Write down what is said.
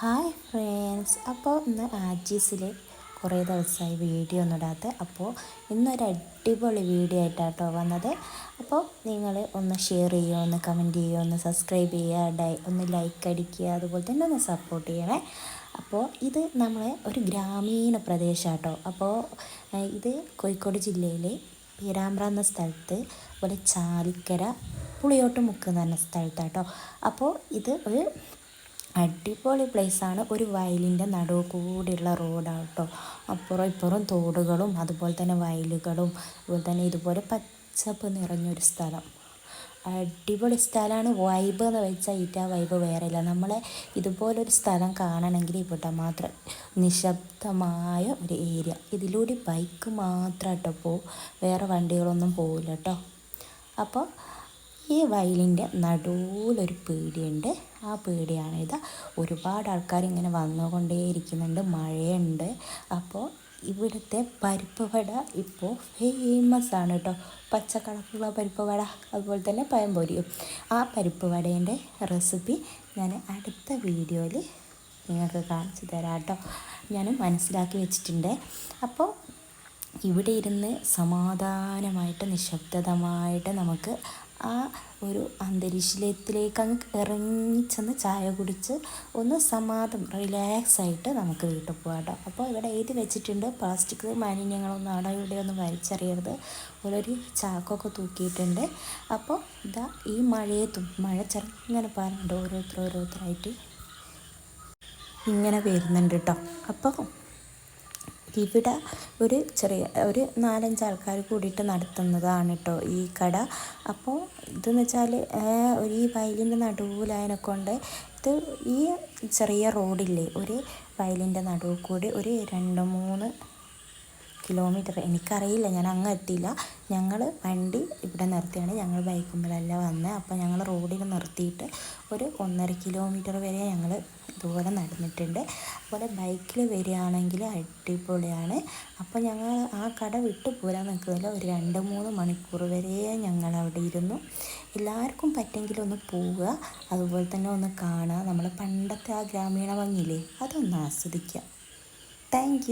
Hi friends. അപ്പോൾ ഇന്ന് ആജീസിൽ കുറേ ദിവസമായി വീഡിയോ ഒന്നും ഇടാത്ത. അപ്പോൾ ഇന്നൊരു അടിപൊളി വീഡിയോ ആയിട്ടാട്ടോ വന്നത്. അപ്പോൾ നിങ്ങൾ ഒന്ന് ഷെയർ ചെയ്യുക ഒന്ന് കമന്റ് ചെയ്യുക ഒന്ന് സബ്സ്ക്രൈബ് ചെയ്യുക ഡൈ ഒന്ന് ലൈക്ക് അടിക്കുക അതുപോലെ തന്നെ ഒന്ന് സപ്പോർട്ട് ചെയ്യണേ. അപ്പോൾ ഇത് നമ്മൾ ഒരു ഗ്രാമീണ പ്രദേശമാട്ടോ അപ്പോൾ ഇത് കോഴിക്കോട് ജില്ലയിലെ പീരാമ്പ്ര എന്ന സ്ഥലത്ത് അതുപോലെ ചാലിക്കര പുളിയോട്ട് മുക്ക് എന്ന് പറഞ്ഞ സ്ഥലത്താട്ടോ. അപ്പോൾ ഇത് ഒരു അടിപൊളി പ്ലേസാണ് ഒരു വയലിന്റെ നടുവ് കൂടിയുള്ള റോഡാണ് കേട്ടോ അപ്പുറം ഇപ്പുറം തോടുകളും അതുപോലെ തന്നെ വയലുകളും അതുപോലെ തന്നെ ഇതുപോലെ പച്ചപ്പ് നിറഞ്ഞൊരു സ്ഥലം. അടിപൊളി സ്ഥലമാണ് വൈബ് എന്ന് വെച്ചാൽ ഈറ്റ വൈബ് വേറെ ഇല്ല. നമ്മളെ ഇതുപോലൊരു സ്ഥലം കാണണമെങ്കിൽ ഇവിടെ മാത്രം നിശബ്ദമായ ഒരു ഏരിയ ഇതിലൂടെ ബൈക്ക് മാത്രം കേട്ടോ പോവും. വേറെ വണ്ടികളൊന്നും പോവില്ല കേട്ടോ അപ്പോൾ ഈ വയലിന്റെ നടുവിലൊരു പേടിയുണ്ട്. ആ പേടിയാണിത്. ഒരുപാട് ആൾക്കാർ ഇങ്ങനെ വന്നുകൊണ്ടേയിരിക്കുന്നുണ്ട്. മഴയുണ്ട്. അപ്പോൾ ഇവിടുത്തെ പരിപ്പ് വട ഇപ്പോൾ ഫേമസ് ആണ് കേട്ടോ. പച്ചക്കളറുള്ള പരിപ്പ് വട അതുപോലെ തന്നെ പഴംപൊരിയും. ആ പരിപ്പ് വടേന്റെ റെസിപ്പി ഞാൻ അടുത്ത വീഡിയോയിൽ നിങ്ങൾക്ക് കാണിച്ചു തരാം കേട്ടോ. ഞാൻ മനസ്സിലാക്കി വെച്ചിട്ടുണ്ട്. അപ്പോൾ ഇവിടെ ഇരുന്ന് സമാധാനമായിട്ട് നിശബ്ദമായിട്ട് നമുക്ക് ആ ഒരു അന്തരീക്ഷത്തിലേക്ക് അങ്ങ് ഇറങ്ങിച്ചെന്ന് ചായ കുടിച്ച് ഒന്ന് സമാധം റിലാക്സ് ആയിട്ട് നമുക്ക് വീട്ടിൽ പോകാം കേട്ടോ. അപ്പോൾ ഇവിടെ എഴുതി വെച്ചിട്ടുണ്ട് പ്ലാസ്റ്റിക് മാലിന്യങ്ങളൊന്നും അവിടെ ഇവിടെ ഒന്നും വലിച്ചെറിയരുത്. ഓരോരു ചാക്കൊക്കെ തൂക്കിയിട്ടുണ്ട്. അപ്പോൾ ഇതാ ഈ മഴയത്തും മഴ ചെറുങ്ങനെ പറഞ്ഞിട്ടുണ്ട് ഓരോരുത്തർ ഓരോരുത്തരായിട്ട്. ഇങ്ങനെ വരുന്നുണ്ട് കേട്ടോ. അപ്പോൾ ഇവിടെ ഒരു ചെറിയ ഒരു നാലഞ്ച് ആൾക്കാർ കൂടിയിട്ട് നടത്തുന്നതാണ് കേട്ടോ ഈ കട. അപ്പോൾ ഇതെന്ന് വെച്ചാൽ ഈ വയലിന്റെ നടുവിലായതിനെ കൊണ്ട് ഇത് ഈ ചെറിയ റോഡില്ലേ ഒരു വയലിന്റെ നടുവിൽ കൂടി ഒരു രണ്ട് മൂന്ന് കിലോമീറ്റർ എനിക്കറിയില്ല ഞാൻ അങ്ങ് എത്തിയില്ല. ഞങ്ങൾ വണ്ടി ഇവിടെ നിർത്തിയാണ്. ഞങ്ങൾ ബൈക്കുമ്പോഴല്ല വന്നത് അപ്പോൾ ഞങ്ങൾ റോഡിൽ നിർത്തിയിട്ട് ഒരു ഒന്നര കിലോമീറ്റർ വരെ ഞങ്ങൾ ഇതുപോലെ നടന്നിട്ടുണ്ട്. അതുപോലെ ബൈക്കിൽ വരികയാണെങ്കിൽ അടിപൊളിയാണ്. അപ്പോൾ ഞങ്ങൾ ആ കട വിട്ടു പോരാൻ നിൽക്കുന്നില്ല ഒരു രണ്ട് മൂന്ന് മണിക്കൂർ വരെ ഞങ്ങൾ അവിടെ ഇരുന്നു. എല്ലാവർക്കും പറ്റെങ്കിൽ ഒന്ന് പോവുക അതുപോലെ തന്നെ ഒന്ന് കാണുക. നമ്മൾ പണ്ടത്തെ ആ ഗ്രാമീണ ഭംഗിയില്ലേ? അതൊന്ന് ആസ്വദിക്കുക. താങ്ക്